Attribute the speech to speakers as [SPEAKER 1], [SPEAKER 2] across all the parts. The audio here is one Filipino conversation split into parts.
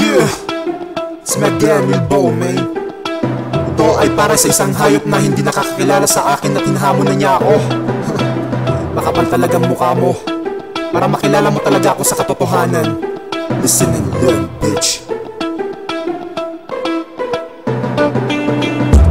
[SPEAKER 1] Yeah, Smack Daniel Bowman Ito ay para sa isang hayop na hindi nakakakilala sa akin na tinhamon na niya ako. Makapal talagang mukha mo. Para makilala mo talaga ako sa katotohanan. Listen and learn, bitch.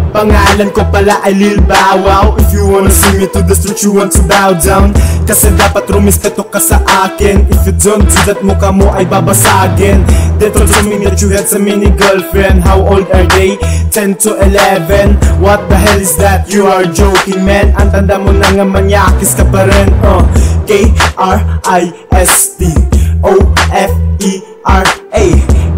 [SPEAKER 2] Pangalan ko pala ay Lil Bow Wow If you wanna see me to the street you want to bow down. Kasi dapat rumispeto ka sa akin. If you don't do that mukha mo ay babasagin They told me that you had so many girlfriend How old are they? 10 to 11 What the hell is that? You are joking man Ang tanda mo na nga manyakis ka pa rin uh, K-R-I-S-T O-F-E-R-A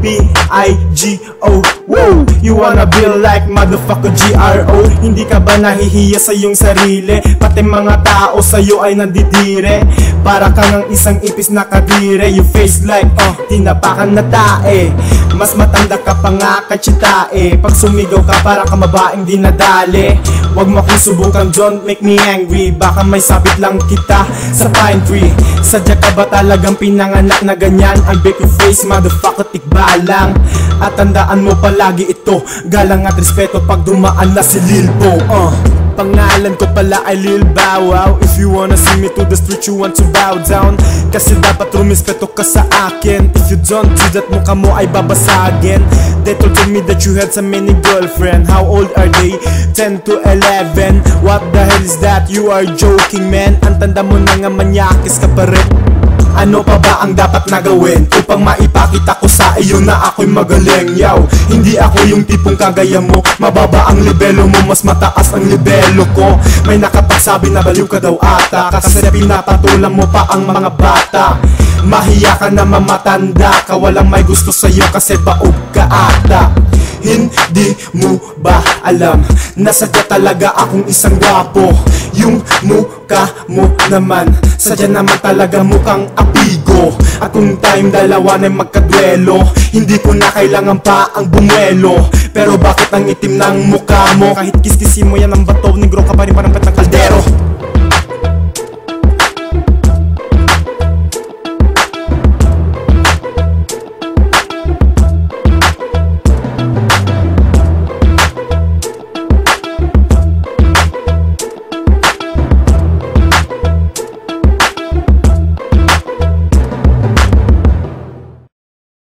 [SPEAKER 2] B-I-G-O Woo! You wanna be like motherfucker G-R-O Hindi ka ba nahihiya sa iyong sarili? Pati mga tao sa'yo ay nandidire Para ka ng isang ipis na kadire. You face like, oh, tinapakan na tae. Mas matanda ka pa nga kachitae Pag sumigaw ka para ka mabaeng dinadali. Huwag mo akong subukan, don't make me angry. Baka may sabit lang kita sa pine tree. Sadya ka ba talagang pinanganak na ganyan? Ang baby face, motherfucker, tikba lang At tandaan mo palagi ito. Galang at respeto pag dumaan na si Lil Bo uh. Pangalan ko pala ay Lil Bow Wow. If you wanna see me to the street you want to bow down. Kasi dapat rumispeto ka sa akin. If you don't do that mukha mo ay babasagin. They told me that you had so many girlfriend. How old are they? 10 to 11 What the hell is that? You are joking man. Ang tanda mo na nga manyakis ka pa rin ano pa ba ang dapat na gawin Upang maipakita ko sa iyo na ako'y magaling? Yaw, hindi ako yung tipong kagaya mo. Mababa ang libelo mo, mas mataas ang libelo ko. May nakapagsabi na baliw ka daw ata Kasi pinapatulang mo pa ang mga bata. Mahiya ka na mamatanda ka Walang may gusto sa'yo kasi baog ka ata. Hindi mo ba alam Na sadya talaga akong isang gwapo? Yung mukha mo naman Sadya naman talaga mukhang apigo At kung time dalawa na magkadwelo Hindi ko na kailangan pa ang bumuelo. Pero bakit ang itim ng mukha mo? Kahit kiskisin mo yan ang bato Negro ka pa rin parang pat ng kaldero